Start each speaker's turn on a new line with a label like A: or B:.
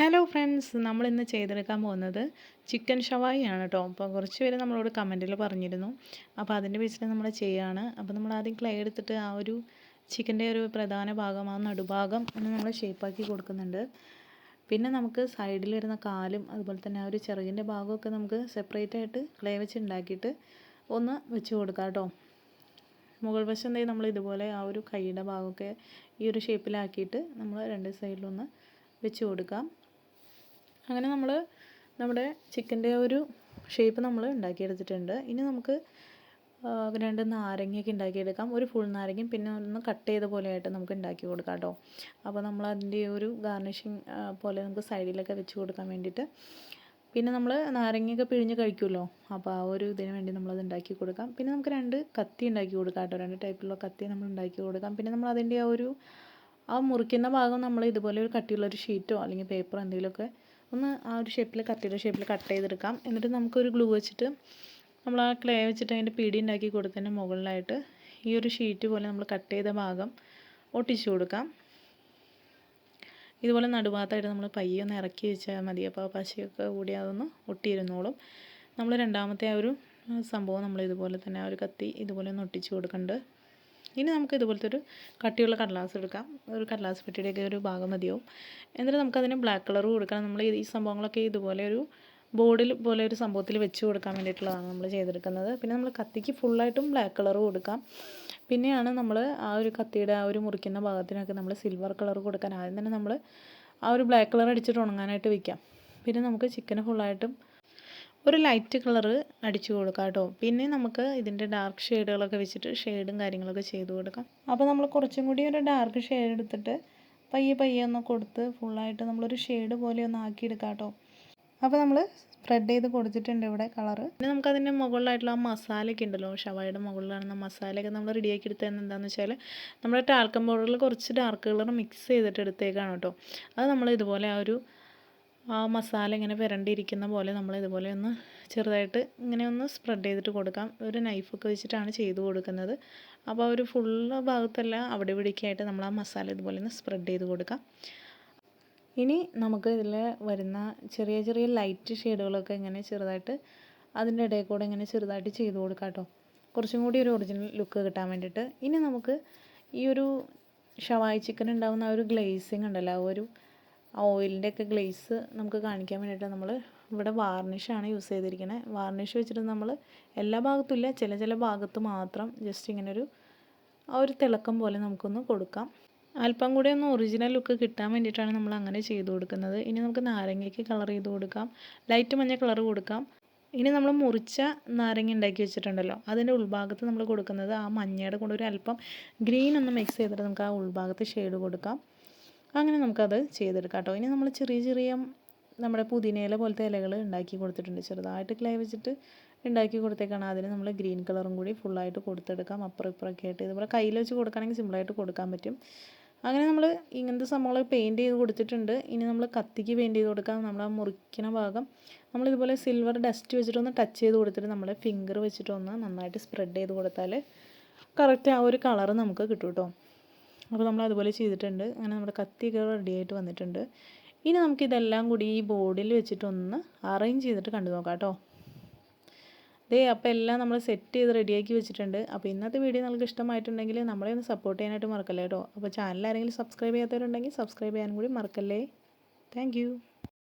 A: Hello friends നമ്മൾ ഇന്ന് ചെയ്തെടുക്കാൻ പോകുന്നത് ചിക്കൻ ഷവായി ആണ് കേട്ടോ അപ്പോൾ കുറച്ച് പേര് നമ്മളോട് കമന്റിൽ പറഞ്ഞിരുന്നു. അപ്പോൾ അതിന്റെ ബേസിൽ നമ്മൾ ചെയ്യുകയാണ് അപ്പോൾ നമ്മൾ ആദ്യം ക്ലേ എടുത്തിട്ട് ആ ഒരു ചിക്കന്റെ ഒരു പ്രധാന ഭാഗം ആ നടുഭാഗം ഒന്ന് നമ്മൾ ഷേപ്പാക്കി കൊടുക്കുന്നുണ്ട്. പിന്നെ നമുക്ക് സൈഡിൽ വരുന്ന കാലും അതുപോലെ തന്നെ ആ ഒരു ചിറകിന്റെ ഭാഗമൊക്കെ നമുക്ക് സെപ്പറേറ്റ് ആയിട്ട് ക്ലേ വെച്ച് ഉണ്ടാക്കിയിട്ട് ഒന്ന് വെച്ച് കൊടുക്കാം കേട്ടോ മുകൾ വശം എന്തെങ്കിലും നമ്മൾ ഇതുപോലെ ആ ഒരു കൈയുടെ ഭാഗമൊക്കെ ഈ ഒരു ഷേപ്പിലാക്കിയിട്ട് നമ്മൾ രണ്ട് സൈഡിലൊന്ന് വെച്ച് കൊടുക്കാം. അങ്ങനെ നമ്മൾ നമ്മുടെ ചിക്കന്റെ ഒരു ഷേപ്പ് നമ്മൾ ഉണ്ടാക്കിയെടുത്തിട്ടുണ്ട്. ഇനി നമുക്ക് രണ്ട് നാരങ്ങയൊക്കെ ഉണ്ടാക്കിയെടുക്കാം. ഒരു ഫുൾ നാരങ്ങയും പിന്നെ ഒന്ന് കട്ട് ചെയ്ത പോലെയായിട്ട് നമുക്ക് ഉണ്ടാക്കി കൊടുക്കാം കേട്ടോ അപ്പോൾ നമ്മൾ അതിന്റെ ഒരു ഗാർണിഷിങ് പോലെ നമുക്ക് സൈഡിലൊക്കെ വെച്ച് കൊടുക്കാൻ വേണ്ടിയിട്ട്. പിന്നെ നമ്മൾ നാരങ്ങയൊക്കെ പിഴിഞ്ഞ് കഴിക്കുമല്ലോ? അപ്പോൾ ആ ഒരു ഇതിന് വേണ്ടി നമ്മളത് ഉണ്ടാക്കി കൊടുക്കാം. പിന്നെ നമുക്ക് രണ്ട് കത്തി ഉണ്ടാക്കി കൊടുക്കാം കേട്ടോ രണ്ട് ടൈപ്പിലുള്ള കത്തി നമ്മൾ ഉണ്ടാക്കി കൊടുക്കാം. പിന്നെ നമ്മൾ അതിന്റെ ആ ഒരു ആ മുറിക്കുന്ന ഭാഗം നമ്മൾ ഇതുപോലെ ഒരു കട്ടിയുള്ള ഒരു ഷീറ്റോ അല്ലെങ്കിൽ പേപ്പറോ എന്തെങ്കിലുമൊക്കെ ഒന്ന് ആ ഒരു ഷേപ്പിൽ കത്തിയുടെ ഷേപ്പിൽ കട്ട് ചെയ്തെടുക്കാം. എന്നിട്ട് നമുക്കൊരു ഗ്ലൂ വെച്ചിട്ട് നമ്മൾ ആ ക്ലേ വെച്ചിട്ട് അതിന്റെ പിടി ഉണ്ടാക്കി കൊടുത്തതിന്റെ മുകളിലായിട്ട് ഈ ഒരു ഷീറ്റ് പോലെ നമ്മൾ കട്ട് ചെയ്ത ഭാഗം ഒട്ടിച്ചു കൊടുക്കാം. ഇതുപോലെ നടുഭാഗത്തായിട്ട് നമ്മൾ പയ്യെ ഒന്ന് ഇറക്കി വെച്ചാൽ മതി. അപ്പോൾ പശയൊക്കെ കൂടി അതൊന്ന് ഒട്ടിയിരുന്നോളും. നമ്മൾ രണ്ടാമത്തെ ആ ഒരു സംഭവം നമ്മൾ ഇതുപോലെ തന്നെ ആ ഒരു കത്തി ഇതുപോലെ ഒന്ന് ഒട്ടിച്ചു കൊടുക്കുന്നുണ്ട് ഇനി നമുക്ക് ഇതുപോലത്തെ ഒരു കട്ടിയുള്ള കടലാസ് എടുക്കാം. ഒരു കടലാസ് പെട്ടിയുടെയൊക്കെ ഒരു ഭാഗം മതിയാവും. എന്നിട്ട് നമുക്കതിന് ബ്ലാക്ക് കളർ കൊടുക്കണം. നമ്മൾ ഈ സംഭവങ്ങളൊക്കെ ഇതുപോലെ ഒരു ബോർഡിൽ പോലെ ഒരു സംഭവത്തിൽ വെച്ച് കൊടുക്കാൻ വേണ്ടിയിട്ടുള്ളതാണ് നമ്മൾ ചെയ്തെടുക്കുന്നത്. പിന്നെ നമ്മൾ കത്തിക്ക് ഫുള്ളായിട്ടും ബ്ലാക്ക് കളർ കൊടുക്കാം. പിന്നെയാണ് നമ്മൾ ആ ഒരു കത്തിയുടെ ആ ഒരു മുറിക്കുന്ന ഭാഗത്തിനൊക്കെ നമ്മൾ സിൽവർ കളർ കൊടുക്കാൻ. ആദ്യം തന്നെ നമ്മൾ ആ ഒരു ബ്ലാക്ക് കളർ അടിച്ചിട്ട് ഉണങ്ങാനായിട്ട് വയ്ക്കാം പിന്നെ നമുക്ക് ചിക്കന് ഫുള്ളായിട്ടും ഒരു ലൈറ്റ് കളറ് അടിച്ചു കൊടുക്കാം കേട്ടോ. പിന്നെ നമുക്ക് ഇതിന്റെ ഡാർക്ക് ഷെയ്ഡുകളൊക്കെ വെച്ചിട്ട് ഷെയ്ഡും കാര്യങ്ങളൊക്കെ ചെയ്ത് കൊടുക്കാം. അപ്പോൾ നമ്മൾ കുറച്ചും കൂടി ഒരു ഡാർക്ക് ഷെയ്ഡ് എടുത്തിട്ട് പയ്യെ പയ്യെ ഒന്ന് കൊടുത്ത് ഫുള്ളായിട്ട് നമ്മളൊരു ഷെയ്ഡ് പോലെ ഒന്ന് ആക്കിയെടുക്കാം കേട്ടോ. അപ്പോൾ നമ്മൾ സ്പ്രെഡ് ചെയ്ത് കൊടുത്തിട്ടുണ്ട് ഇവിടെ കളറ് പിന്നെ നമുക്കതിന്റെ മുകളിലായിട്ടുള്ള ആ മസാലയൊക്കെ ഉണ്ടല്ലോ ഷവായുടെ മുകളിലാണ് മസാലയൊക്കെ നമ്മൾ റെഡിയാക്കി എടുത്തതെന്ന് എന്താണെന്ന് വെച്ചാൽ നമ്മുടെ ടാൽക്കം പൗഡറിൽ കുറച്ച് ഡാർക്ക് കളർ മിക്സ് ചെയ്തിട്ട് എടുത്തേക്കാണ് കേട്ടോ. അത് നമ്മൾ ഇതുപോലെ ആ ഒരു ആ മസാല ഇങ്ങനെ പുരണ്ടിരിക്കുന്ന പോലെ നമ്മൾ ഇതുപോലെ ഒന്ന് ചെറുതായിട്ട് ഇങ്ങനെ ഒന്ന് സ്പ്രെഡ് ചെയ്തിട്ട് കൊടുക്കാം. ഒരു നൈഫൊക്കെ വെച്ചിട്ടാണ് ചെയ്ത് കൊടുക്കുന്നത്. അപ്പോൾ ഒരു ഫുള്ള് ഭാഗത്തല്ല അവിടെ ഇവിടേക്കായിട്ട് നമ്മൾ ആ മസാല ഇതുപോലെ ഒന്ന് സ്പ്രെഡ് ചെയ്ത് കൊടുക്കാം. ഇനി നമുക്ക് ഇതിൽ വരുന്ന ചെറിയ ചെറിയ ലൈറ്റ് ഷെയ്ഡുകളൊക്കെ ഇങ്ങനെ ചെറുതായിട്ട് അതിന്റെ ഇടയിൽ കൂടെ ഇങ്ങനെ ചെറുതായിട്ട് ചെയ്ത് കൊടുക്കാം കേട്ടോ. കുറച്ചും കൂടി ഒരു ഒറിജിനൽ ലുക്ക് കിട്ടാൻ വേണ്ടിയിട്ട്. ഇനി നമുക്ക് ഈ ഒരു ഷവായി ചിക്കൻ ഉണ്ടാകുന്ന ആ ഒരു ഗ്ലേസിങ് ഉണ്ടല്ലോ ആ ഒരു ആ ഓയിലിന്റെ ഒക്കെ ഗ്ലേസ് നമുക്ക് കാണിക്കാൻ വേണ്ടിയിട്ട് നമ്മൾ ഇവിടെ വാർണിഷാണ് യൂസ് ചെയ്തിരിക്കുന്നത് വാർണിഷ് വെച്ചിട്ട് നമ്മൾ എല്ലാ ഭാഗത്തും ഇല്ല ചില ചില ഭാഗത്ത് മാത്രം ജസ്റ്റ് ഇങ്ങനൊരു ആ ഒരു തിളക്കം പോലെ നമുക്കൊന്ന് കൊടുക്കാം. അല്പം കൂടി ഒന്ന് ഒറിജിനൽ ലുക്ക് കിട്ടാൻ വേണ്ടിയിട്ടാണ് നമ്മൾ അങ്ങനെ ചെയ്ത് കൊടുക്കുന്നത്. ഇനി നമുക്ക് നാരങ്ങയ്ക്ക് കളർ ചെയ്ത് കൊടുക്കാം. ലൈറ്റ് മഞ്ഞ കളർ കൊടുക്കാം. ഇനി നമ്മൾ മുറിച്ച നാരങ്ങ ഉണ്ടാക്കി വെച്ചിട്ടുണ്ടല്ലോ അതിന്റെ ഉൾഭാഗത്ത് നമ്മൾ കൊടുക്കുന്നത് ആ മഞ്ഞയുടെ കൂടെ ഒരു അല്പം ഗ്രീൻ ഒന്ന് മിക്സ് ചെയ്തിട്ട് നമുക്ക് ആ ഉൾഭാഗത്ത് ഷെയ്ഡ് കൊടുക്കാം. അങ്ങനെ നമുക്കത് ചെയ്തെടുക്കാം കേട്ടോ ഇനി നമ്മൾ ചെറിയ ചെറിയ നമ്മുടെ പുതിനയില പോലത്തെ ഇലകൾ ഉണ്ടാക്കി കൊടുത്തിട്ടുണ്ട്. ചെറുതായിട്ട് ക്ലേ വെച്ചിട്ട് ഉണ്ടാക്കി കൊടുത്തേക്കാണ്. അതിന് നമ്മൾ ഗ്രീൻ കളറും കൂടി ഫുള്ളായിട്ട് കൊടുത്തെടുക്കാം. അപ്പുറം ഇപ്പുറമൊക്കെ ആയിട്ട്. ഇതുപോലെ കയ്യിൽ വെച്ച് കൊടുക്കുകയാണെങ്കിൽ സിമ്പിളായിട്ട് കൊടുക്കാൻ പറ്റും. അങ്ങനെ നമ്മൾ ഇങ്ങനത്തെ സംഭവങ്ങൾ പെയിന്റ് ചെയ്ത് കൊടുത്തിട്ടുണ്ട്. ഇനി നമ്മൾ കത്തിക്ക് പെയിന്റ് ചെയ്ത് കൊടുക്കാം. നമ്മൾ ആ മുറിക്കുന്ന ഭാഗം നമ്മളിതുപോലെ സിൽവർ ഡസ്റ്റ് വെച്ചിട്ടൊന്ന് ടച്ച് ചെയ്ത് കൊടുത്തിട്ട് നമ്മൾ ഫിംഗർ വെച്ചിട്ടൊന്ന് നന്നായിട്ട് സ്പ്രെഡ് ചെയ്ത് കൊടുത്താൽ കറക്റ്റ് ആ ഒരു കളറ് നമുക്ക് കിട്ടും കേട്ടോ അപ്പോൾ നമ്മൾ അതുപോലെ ചെയ്തിട്ടുണ്ട്. അങ്ങനെ നമ്മുടെ കത്തിയൊക്കെ റെഡി ആയിട്ട് വന്നിട്ടുണ്ട്. ഇനി നമുക്കിതെല്ലാം കൂടി ഈ ബോർഡിൽ വെച്ചിട്ടൊന്ന് അറേഞ്ച് ചെയ്തിട്ട് കണ്ടു നോക്കാം കേട്ടോ. ദേ അപ്പോൾ എല്ലാം നമ്മൾ സെറ്റ് ചെയ്ത് റെഡിയാക്കി വെച്ചിട്ടുണ്ട്. അപ്പോൾ ഇന്നത്തെ വീഡിയോ നിങ്ങൾക്ക് ഇഷ്ടമായിട്ടുണ്ടെങ്കിൽ നമ്മളെ ഒന്ന് സപ്പോർട്ട് ചെയ്യാനായിട്ട് മറക്കല്ലേ കേട്ടോ. അപ്പോൾ ചാനൽ ആരെങ്കിലും സബ്സ്ക്രൈബ് ചെയ്യാത്തവരുണ്ടെങ്കിൽ സബ്സ്ക്രൈബ് ചെയ്യാനും കൂടി മറക്കല്ലേ. താങ്ക്